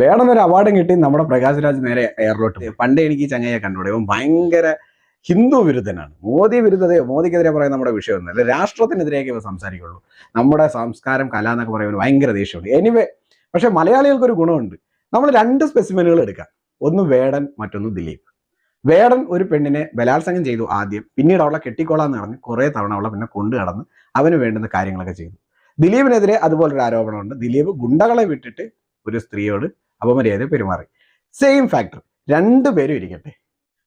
വേണം ഒരു അവാർഡും കിട്ടി. നമ്മുടെ പ്രകാശ് രാജ് നേരെ എയറിലോട്ട് പോയി. പണ്ട് എനിക്ക് ചങ്ങയെ കണ്ടുകൂടെ ഇവൻ ഭയങ്കര ഹിന്ദു വിരുദ്ധനാണ്. മോദി വിരുദ്ധതയോ മോദിക്കെതിരെ പറയുന്ന നമ്മുടെ വിഷയമൊന്നും വിഷയമൊന്നുമല്ല രാഷ്ട്രത്തിനെതിരെയൊക്കെ ഇവ സംസാരിക്കുള്ളൂ. നമ്മുടെ സംസ്കാരം കല എന്നൊക്കെ പറയുന്നത് ഭയങ്കര ദേഷ്യമുണ്ട്. എനിവേ പക്ഷെ മലയാളികൾക്ക് ഒരു ഗുണമുണ്ട്. നമ്മൾ രണ്ട് സ്പെസിമെനുകൾ എടുക്കാം. ഒന്ന് വേടൻ മറ്റൊന്ന് ദിലീപ്. വേടൻ ഒരു പെണ്ണിനെ ബലാത്സംഗം ചെയ്തു ആദ്യം. പിന്നീട് അവളെ കെട്ടിക്കോളാന്ന് പറഞ്ഞ് കുറേ തവണ അവളെ പിന്നെ കൊണ്ടു കടന്ന് അവന് വേണ്ടുന്ന കാര്യങ്ങളൊക്കെ ചെയ്തു. ദിലീപിനെതിരെ അതുപോലൊരു ആരോപണമുണ്ട്. ദിലീപ് ഗുണ്ടകളെ വിട്ടിട്ട് ഒരു സ്ത്രീയോട് അപമര്യാദ പെരുമാറി. സെയിം ഫാക്ടർ രണ്ടുപേരും ഇരിക്കട്ടെ.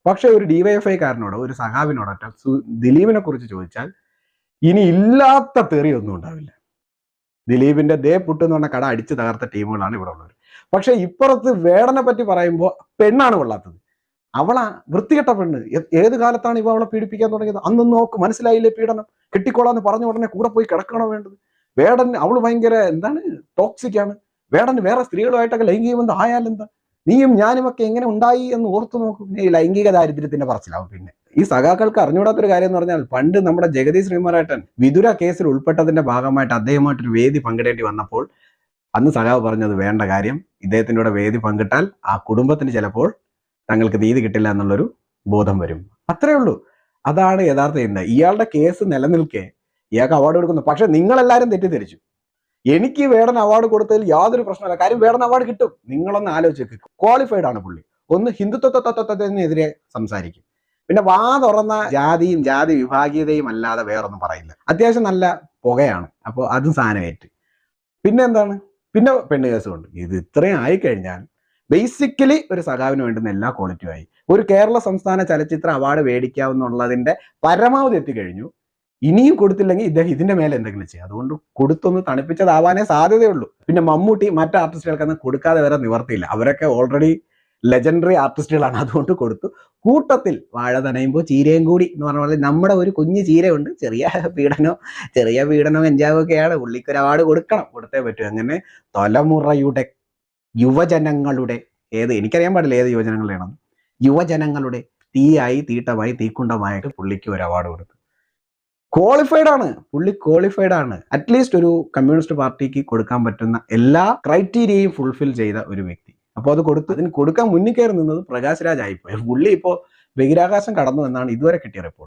പക്ഷെ ഒരു ഡിവൈഎഫ്ഐ കാരനോടോ ഒരു സഹാബിനോടോ ദിലീപിനെ കുറിച്ച് ചോദിച്ചാൽ ഇനി ഇല്ലാത്ത തെറി ഒന്നും ഉണ്ടാവില്ല. ദിലീപിന്റെ ദേ പുട്ട് എന്ന് പറഞ്ഞ കട അടിച്ചു തകർത്ത ടീമുകളാണ് ഇവിടെ ഉള്ളത് പക്ഷെ ഇപ്പുറത്ത് വേടനെ പറ്റി പറയുമ്പോൾ പെണ്ണാണ് കൊള്ളാത്തത്. അവളാ വൃത്തികെട്ട പെണ്ണ്. ഏത് കാലത്താണ് ഇവ അവളെ പീഡിപ്പിക്കാൻ തുടങ്ങിയത്? അന്ന് നോക്ക് മനസ്സിലായില്ലേ പീഡനം? കെട്ടിക്കോളാന്ന് പറഞ്ഞ ഉടനെ കൂടെ പോയി കിടക്കണോ വേണ്ടത്? വേടൻ അവൾ ഭയങ്കര എന്താണ്? ടോക്സിക് ആണ്. വേടന് വേറെ സ്ത്രീകളുമായിട്ടൊക്കെ ലൈംഗിക ബന്ധം ആയാലെന്താ നീയും ഞാനും ഒക്കെ എങ്ങനെ ഉണ്ടായി എന്ന് ഓർത്തു നോക്കും. ഈ ലൈംഗിക ദാരിദ്ര്യത്തിന്റെ പറച്ചിലാവും പിന്നെ. ഈ സഖാക്കൾക്ക് അറിഞ്ഞുകൂടാത്തൊരു കാര്യം എന്ന് പറഞ്ഞാൽ പണ്ട് നമ്മുടെ ജഗതി ശ്രീമാരായിട്ടൻ വിതുര കേസിൽ ഉൾപ്പെട്ടതിന്റെ ഭാഗമായിട്ട് അദ്ദേഹമായിട്ടൊരു വേദി പങ്കിടേണ്ടി വന്നപ്പോൾ അന്ന് സഖാവ് പറഞ്ഞത് വേണ്ട കാര്യം. ഇദ്ദേഹത്തിന്റെ കൂടെ വേദി പങ്കിട്ടാൽ ആ കുടുംബത്തിന് ചിലപ്പോൾ തങ്ങൾക്ക് നീതി കിട്ടില്ല എന്നുള്ളൊരു ബോധം വരും. അത്രേ ഉള്ളൂ. അതാണ് യഥാർത്ഥം ഇയാളുടെ കേസ് നിലനിൽക്കെ. ഇയാൾക്ക് അവാർഡ് കൊടുക്കുന്നു. പക്ഷെ നിങ്ങളെല്ലാവരും തെറ്റിദ്ധരിച്ചു. എനിക്ക് വേടൻ അവാർഡ് കൊടുത്തതിൽ യാതൊരു പ്രശ്നമില്ല കാര്യം വേടൻ അവാർഡ് കിട്ടും. നിങ്ങളൊന്ന് ആലോചിച്ച് ക്വാളിഫൈഡ് ആണ് പുള്ളി. ഒന്ന് ഹിന്ദുത്വത്വത്തിനെതിരെ സംസാരിക്കും. പിന്നെ വാ തുറന്ന ജാതിയും ജാതി വിഭാഗീയതയും അല്ലാതെ വേറൊന്നും പറയില്ല. അത്യാവശ്യം നല്ല പുകയാണ്. അപ്പോൾ അതും സാധനമായിട്ട് പിന്നെ എന്താണ്? പിന്നെ പെണ്ണ് കേസുമുണ്ട് ഇത് ഇത്രയും ആയിക്കഴിഞ്ഞാൽ ബേസിക്കലി ഒരു സഖാവിന് വേണ്ടുന്ന എല്ലാ ക്വാളിറ്റിയും ആയി. ഒരു കേരള സംസ്ഥാന ചലച്ചിത്ര അവാർഡ് മേടിക്കാവുന്നുള്ളതിന്റെ പരമാവധി എത്തിക്കഴിഞ്ഞു. ഇനിയും കൊടുത്തില്ലെങ്കിൽ ഇദ്ദേഹം ഇതിന്റെ മേലെ എന്തെങ്കിലും ചെയ്യും. അതുകൊണ്ട് കൊടുത്തൊന്ന് തണുപ്പിച്ചതാവാനേ സാധ്യതയുള്ളൂ. പിന്നെ മമ്മൂട്ടി മറ്റു ആർട്ടിസ്റ്റുകൾക്കൊന്നും കൊടുക്കാതെ വരെ നിവർത്തിയില്ല. അവരൊക്കെ ഓൾറെഡി ലെജൻഡറി ആർട്ടിസ്റ്റുകളാണ് അതുകൊണ്ട് കൊടുത്തു. കൂട്ടത്തിൽ വാഴ നനയുമ്പോൾ ചീരയും കൂടി എന്ന് പറഞ്ഞ പോലെ നമ്മുടെ ഒരു കുഞ്ഞു ചീരയുണ്ട്. ചെറിയ പീഡനോ ചെറിയ പീഡനോ കഞ്ചാവോ ഒക്കെയാണ് അവാർഡ് കൊടുക്കണം. കൊടുത്തേ പറ്റൂ. അങ്ങനെ തലമുറയുടെ യുവജനങ്ങളുടെ ഏത് എനിക്കറിയാൻ പാടില്ല ഏത് യുവജനങ്ങളുടെയാണെന്ന്. യുവജനങ്ങളുടെ തീയായി തീട്ടമായി തീക്കുണ്ടമായിട്ട് പുള്ളിക്ക് ഒരു അവാർഡ് കൊടുത്തു. ക്വാളിഫൈഡ് ആണ്. പുള്ളി ക്വാളിഫൈഡ് ആണ്. അറ്റ്ലീസ്റ്റ് ഒരു കമ്മ്യൂണിസ്റ്റ് പാർട്ടിക്ക് കൊടുക്കാൻ പറ്റുന്ന എല്ലാ ക്രൈറ്റീരിയയും ഫുൾഫിൽ ചെയ്ത ഒരു വ്യക്തി. അപ്പോൾ അത് കൊടുത്ത് അതിന് കൊടുക്കാൻ മുന്നിൽ കയറി നിന്നത് പ്രകാശ് രാജ് ആയിപ്പോയി. പുള്ളി ഇപ്പോ ബഹിരാകാശം കടന്നു എന്നാണ് ഇതുവരെ കിട്ടിയ റിപ്പോർട്ട്